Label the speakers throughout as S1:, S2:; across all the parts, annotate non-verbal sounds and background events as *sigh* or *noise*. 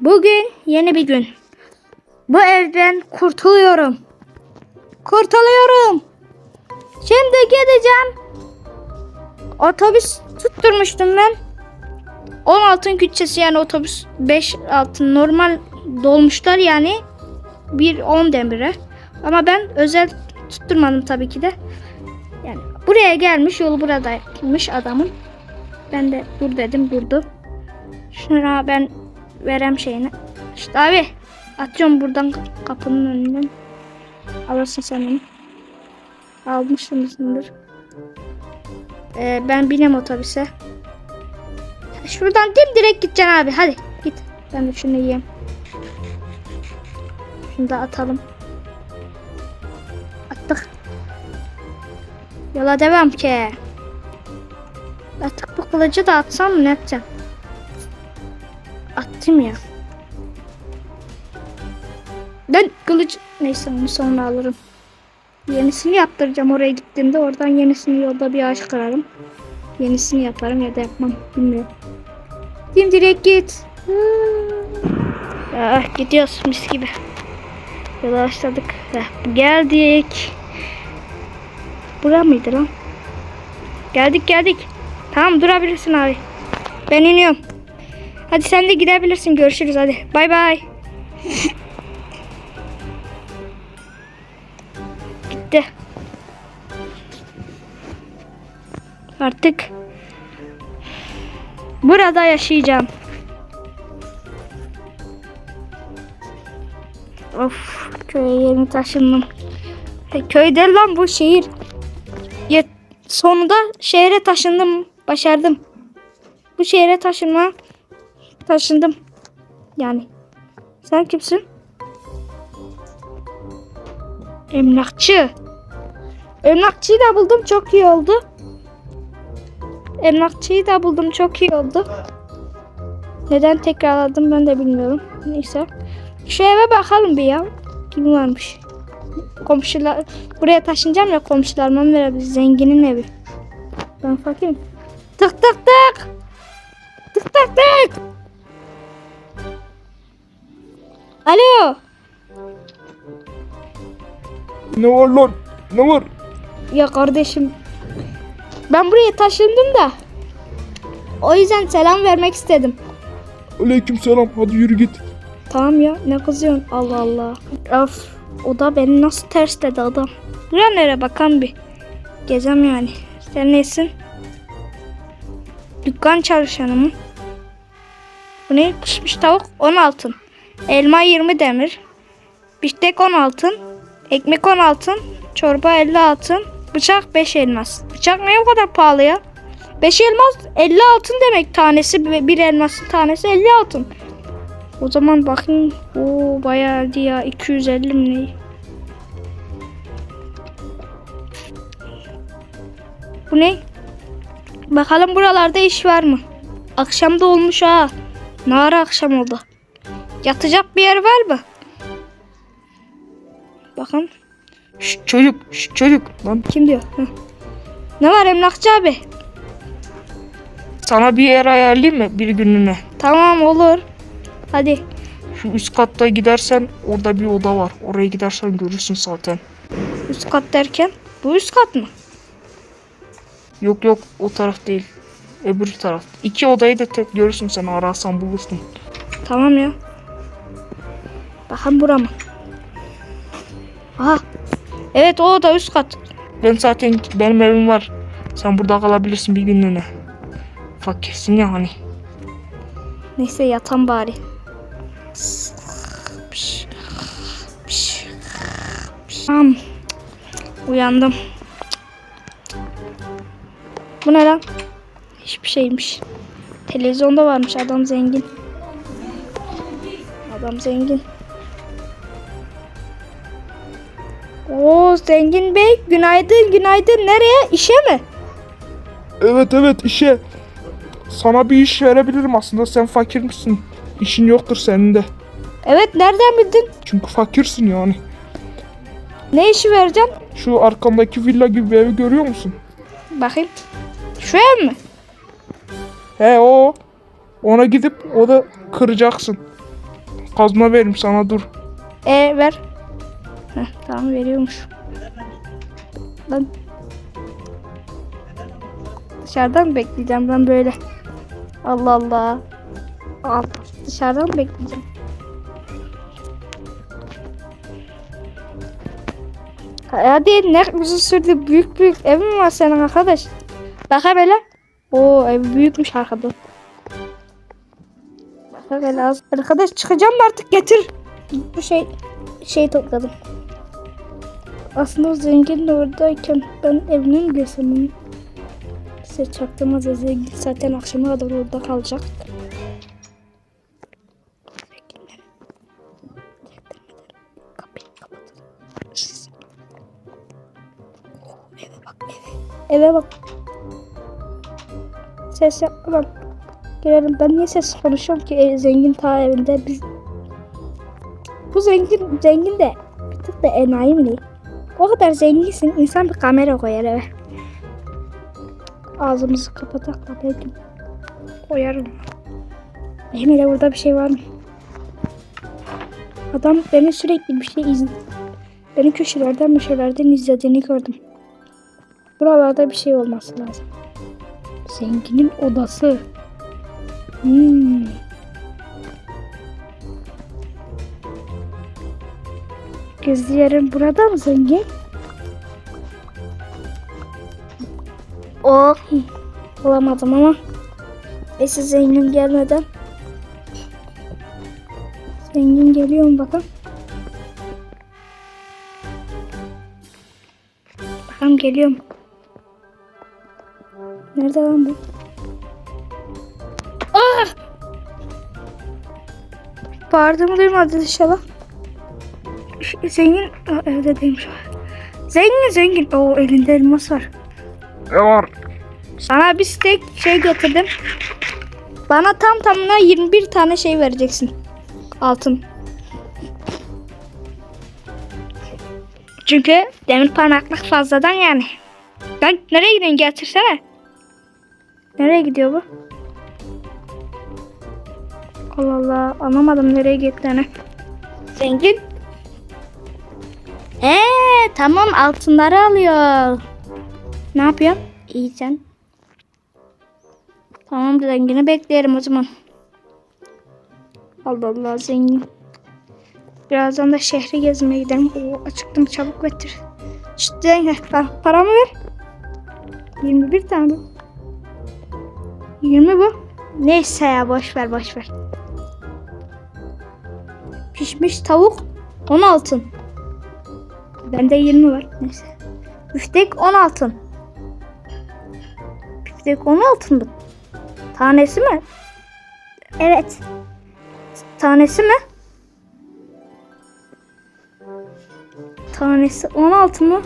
S1: Bugün yeni bir gün. Bu evden kurtuluyorum. Kurtuluyorum. Şimdi gideceğim. Otobüs tutturmuştum ben. 10 altın bütçesi yani otobüs 5 altın normal dolmuşlar yani 1 10 demire. Ama ben özel tutturmadım tabii ki de. Yani buraya gelmiş yol buradaymış adamın. Ben de dur dedim durdu. Şuna ben verem şeyini. İşte abi atıyorum buradan kapının önünden. Alırsın sen onu. Almışsınızdır. Ee, ben binem otobüse. Şuradan dimdirek gideceksin abi. Hadi git. Ben de şunu yiyeyim. Şunu da atalım. Attık. Yola devam ki. Artık bu kılıcı da atsam ne yapacağım? Attım ya. Ben kılıç... Neyse onu sonra alırım. Yenisini yaptıracağım oraya gittiğimde. Oradan yenisini yolda bir ağaç kırarım. Yenisini yaparım ya da yapmam. Bilmiyorum. Dim direkt git. Ah, gidiyoruz mis gibi. Yola başladık. Heh, geldik. Bura mıydı lan? Geldik geldik. Tamam durabilirsin abi. Ben iniyorum. Hadi sen de gidebilirsin. Görüşürüz hadi. Bay bay. Gitti. Artık burada yaşayacağım. Of köye yeni taşındım. Köy değil lan bu şehir. Ya, sonunda şehre taşındım. Başardım. Bu şehre taşınma taşındım. Yani. Sen kimsin? Emlakçı. Emlakçıyı da buldum çok iyi oldu. Emlakçıyı da buldum çok iyi oldu. Neden tekrarladım ben de bilmiyorum. Neyse. Şu eve bakalım bir ya. Kim varmış? Komşular buraya taşınacağım ya komşularıma verebilir. Zenginin evi. Ben fakirim. Tık tık tık. Tık tık tık. Alo.
S2: Ne var lan? Ne var?
S1: Ya kardeşim. Ben buraya taşındım da. O yüzden selam vermek istedim.
S2: Aleyküm selam. Hadi yürü git.
S1: Tamam ya ne kızıyorsun Allah Allah. Of o da beni nasıl ters dedi adam. Buraya nereye bakan bir. Gezem yani. Sen nesin? Dükkan çalışanı mı? Bu ne? Pişmiş tavuk 10 altın. Elma 20 demir. Biftek 10 altın. Ekmek 10 altın. Çorba 50 altın. Bıçak 5 elmas. Bıçak ne bu kadar pahalı ya? 5 elmas 50 altın demek tanesi. Bir elmasın tanesi 50 altın. O zaman bakayım. Oo bayağı ya 250 mi? Bu ne? Bakalım buralarda iş var mı? Akşam da olmuş ha. Ne ara akşam oldu? Yatacak bir yer var mı? Bakın.
S2: Şşt çocuk. Şşt çocuk. Lan
S1: Kim diyor? Heh. Ne var emlakçı abi?
S2: sana bir yer ayarlayayım mı bir gününe?
S1: Tamam olur. Hadi.
S2: Şu üst katta gidersen orada bir oda var. Oraya gidersen görürsün zaten.
S1: Üst kat derken? Bu üst kat mı?
S2: Yok yok o taraf değil. Öbür taraf. İki odayı da tek görürsün sen ararsan bulursun.
S1: Tamam ya. Bakın bura mı? Aha. Evet o da üst kat.
S2: Ben zaten benim evim var. Sen burada kalabilirsin bir günlüğüne. Fakirsin ya hani.
S1: Neyse yatan bari. Tamam. Uyandım. Bu ne lan? Hiçbir şeymiş. Televizyonda varmış adam zengin. Adam zengin. Oo zengin bey günaydın günaydın nereye işe mi?
S2: Evet evet işe. Sana bir iş verebilirim aslında sen fakir misin? İşin yoktur senin de.
S1: Evet nereden bildin?
S2: Çünkü fakirsin yani.
S1: Ne işi vereceksin?
S2: Şu arkandaki villa gibi bir evi görüyor musun?
S1: Bakayım. Şu ev mi?
S2: He o. Ona gidip o da kıracaksın. Kazma veririm sana dur.
S1: E ver. Heh, tamam veriyormuş. Ben dışarıdan bekleyeceğim ben böyle. Allah Allah. Al. Dışarıdan bekleyeceğim? Hadi ne uzun sürdü büyük büyük ev mi var senin arkadaş? Bak hele. Oo ev büyükmüş arkada. Bak hele az. Arkadaş çıkacağım artık getir. Bu şey şey topladım. Aslında zengin de oradayken ben evine mi girsem onu? Size çaktırmaz zengin zaten akşama kadar orada kalacak. Oh, Eve bak bak. Ses yapmadan girelim. Ben niye ses konuşuyorum ki E, zengin ta evinde biz bu zengin zengin de bir tık da enayi mi kadar zenginsin insan bir kamera koyar eve. Ağzımızı kapatak da belki koyarım. Emine burada bir şey var mı? Adam beni sürekli bir şey izliyor. Beni köşelerden köşelerden izlediğini gördüm. Buralarda bir şey olması lazım. Zenginin odası. Hmm. Gizli yerim burada mı zengin? Oh. Bulamadım ama. Neyse zengin gelmeden. Zengin geliyor mu bakalım. Bakalım geliyor? Nerede lan bu? Ah! Bağırdığımı duymadı inşallah. Zengin Aa, evde değilmiş. Zengin zengin. O elinde elmas var.
S2: Ne var?
S1: Sana bir steak şey getirdim. Bana tam tamına 21 tane şey vereceksin. Altın. Çünkü demir parmaklık fazladan yani. Lan nereye gidiyorsun getirsene. Nereye gidiyor bu? Allah Allah anlamadım nereye gittiğini. Zengin. Ee tamam altınları alıyor. Ne yapıyorsun? İyi sen. Tamam zengini bekleyelim o zaman. Allah Allah zengin. Birazdan da şehri gezmeye gidelim. Oo, acıktım çabuk getir. İşte paramı ver. 21 tane bu. 20 bu. Neyse ya boş ver boş ver. Pişmiş tavuk 10 altın. Bende 20 var. Neyse. Büftek 10 altın. Büftek 10 altın mı? Tanesi mi? Evet. Tanesi mi? Tanesi 16 mı?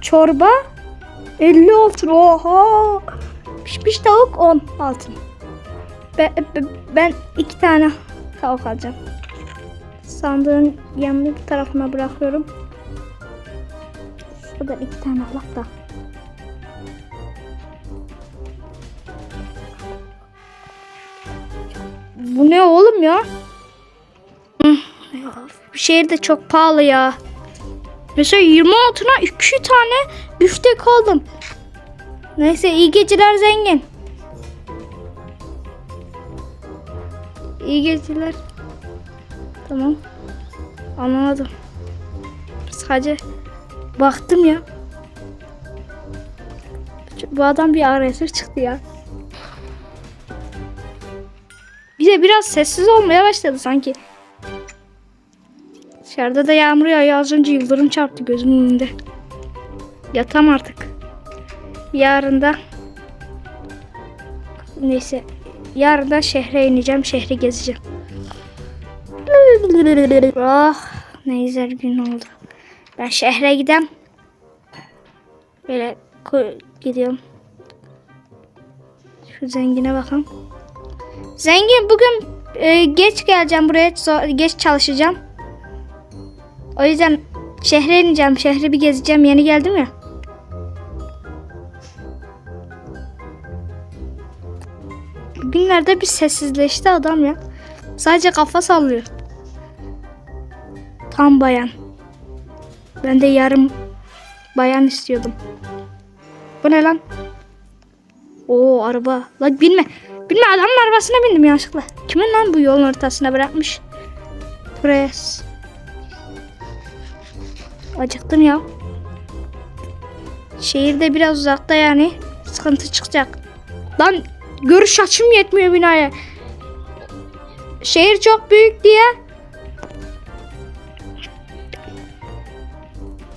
S1: Çorba 50 altın. Oha! Pişmiş tavuk 10 altın. Ben, ben iki tane tavuk alacağım. Sandığın bir tarafına bırakıyorum. Şurada iki tane alak da. Bu ne oğlum ya? Şehir de çok pahalı ya. Mesela 20 altına 2 tane büftek aldım. Neyse iyi geceler zengin. İyi geceler. Tamam. Anladım. Sadece baktım ya. Bu adam bir arayışır çıktı ya. De biraz sessiz olmaya başladı sanki. Dışarıda da yağmur yağıyor. Az önce yıldırım çarptı gözümün önünde. Yatam artık. Yarın da neyse yarın da şehre ineceğim. Şehri gezeceğim. Ah ne güzel gün oldu. Ben şehre gidem. Böyle gidiyorum. Şu zengine bakalım. Zengin bugün e, geç geleceğim buraya. Geç çalışacağım. O yüzden şehre ineceğim. Şehri bir gezeceğim. Yeni geldim ya. Bugünlerde bir sessizleşti adam ya. Sadece kafa sallıyor. Tam bayan. Ben de yarım bayan istiyordum. Bu ne lan? Oo araba. Lan binme. Binme adamın arabasına bindim yanlışlıkla. Kimin lan bu yolun ortasına bırakmış? Buraya. Acıktım ya. Şehirde biraz uzakta yani. Sıkıntı çıkacak. Lan görüş açım yetmiyor binaya. Şehir çok büyük diye.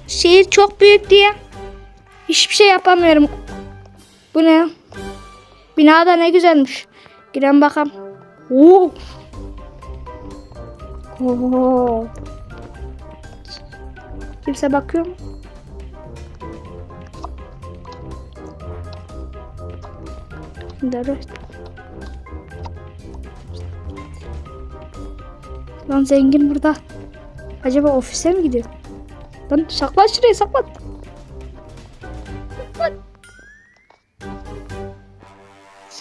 S1: Şehir çok büyük diye. Hiçbir şey yapamıyorum. Bu ne? Bina da ne güzelmiş. Giren bakalım. Oo. Oo. Kimse bakıyor mu? Evet. Lan zengin burada. Acaba ofise mi gidiyor? Lan saklan şuraya. Saklan.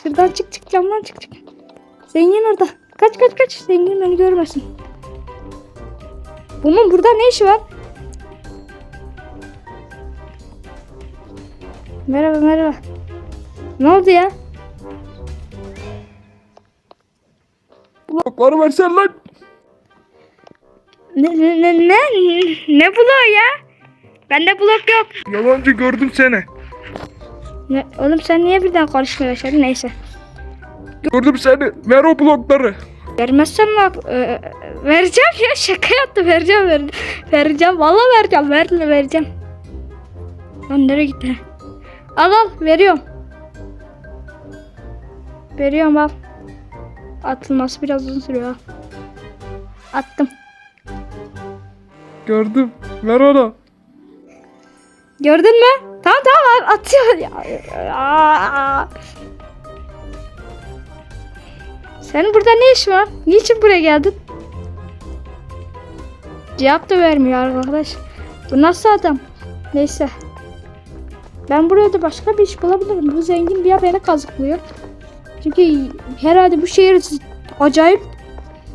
S1: Şuradan çık çık camdan çık çık. Zengin orada. Kaç kaç kaç. Zengin beni görmesin. Bunun burada ne işi var? Merhaba merhaba. Ne oldu ya?
S2: Blokları versen lan.
S1: Ne ne ne ne, ne bloğu ya? Bende blok yok.
S2: Yalancı gördüm seni.
S1: Ne, oğlum sen niye birden konuşmaya başladın? Neyse.
S2: Gördüm seni. Ver o blokları.
S1: Vermezsen ne yap? Ee, vereceğim ya *laughs* şaka yaptım vereceğim ver, vereceğim vallahi vereceğim ver, vereceğim. Lan nereye gitti? Al al veriyorum. Veriyorum al. Atılması biraz uzun sürüyor. al. Attım.
S2: Gördüm. Ver onu.
S1: Gördün mü? Tamam tamam atıyor. Ya. Senin burada ne iş var? Niçin buraya geldin? Cevap da vermiyor arkadaş. Bu nasıl adam? Neyse. Ben buraya da başka bir iş bulabilirim. Bu zengin bir beni kazıklıyor. Çünkü herhalde bu şehir acayip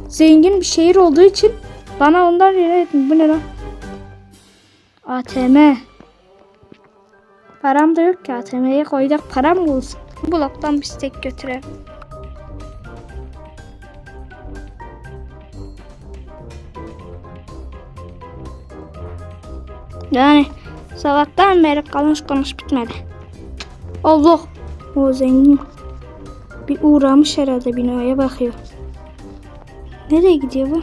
S1: zengin bir şehir olduğu için bana ondan yönetim. Bu ne lan? ATM. Param da yok ki ATM'ye koyacak param? Bloktan bir steak götürelim. Yani sabahtan beri konuş konuş bitmedi. Allah! O zengin. Bir uğramış herhalde binaya bakıyor. Nereye gidiyor bu?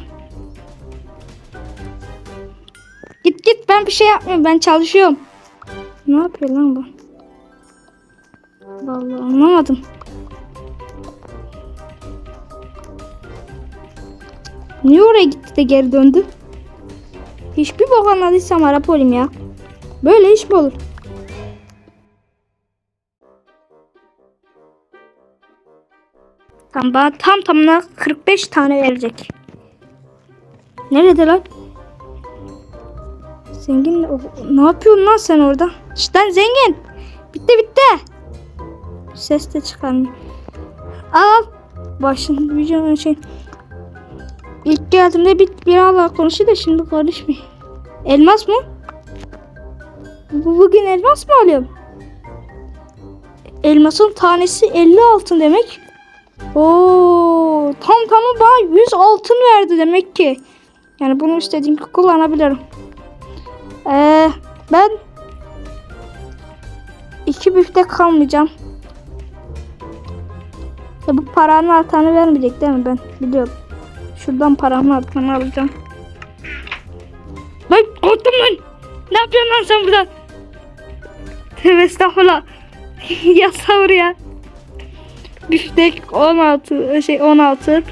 S1: Git git ben bir şey yapmıyorum ben çalışıyorum. Ne yapıyor lan bu? Vallahi anlamadım. Niye oraya gitti de geri döndü? Hiçbir bok anladıysam Arap olayım ya. Böyle iş mi olur? Tam bana tam tamına 45 tane verecek. Nerede lan? Zengin ne yapıyorsun lan sen orada? Şşt lan zengin. Bitti bitti. Ses de çıkarmıyor. Al. Başın bir şey. İlk geldiğimde bir, bir Allah konuşuyor da şimdi konuşmuyor. Elmas mı? Bu bugün elmas mı alıyorum? Elmasın tanesi 50 altın demek. Oo, tam tamı bana 100 altın verdi demek ki. Yani bunu istediğim kullanabilirim. Ee, ben iki büfte kalmayacağım. Ya bu paranın artanı vermeyecek değil mi ben? Biliyorum. Şuradan paranın artanı alacağım. Lan korktum lan. Ne yapıyorsun lan sen burada? Tövbe estağfurullah. *laughs* ya savur ya. Biftek 16 şey 16.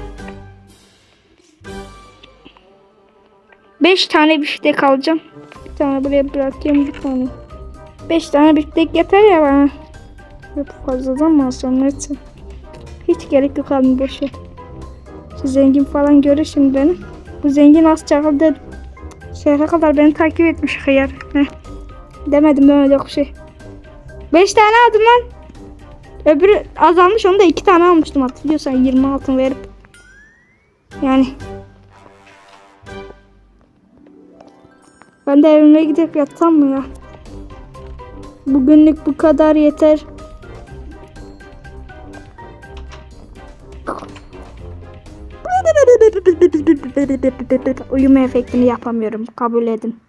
S1: 5 tane biftek alacağım. Bir tane buraya bırakayım bir tane. 5 tane biftek yeter ya bana. Yok fazladan mı alsam neyse. Hiç gerek yok abi boş ver. Şu zengin falan görür şimdi beni. Bu zengin az çakıldı. Şehre kadar beni takip etmiş hıyar. Heh. Demedim yok bir şey. 5 tane aldım lan. Öbürü azalmış onu da 2 tane almıştım hatırlıyorsan 20 altın verip. Yani ben de evime gidip yatsam mı ya? Bugünlük bu kadar yeter. Uyuma efektini yapamıyorum. Kabul edin.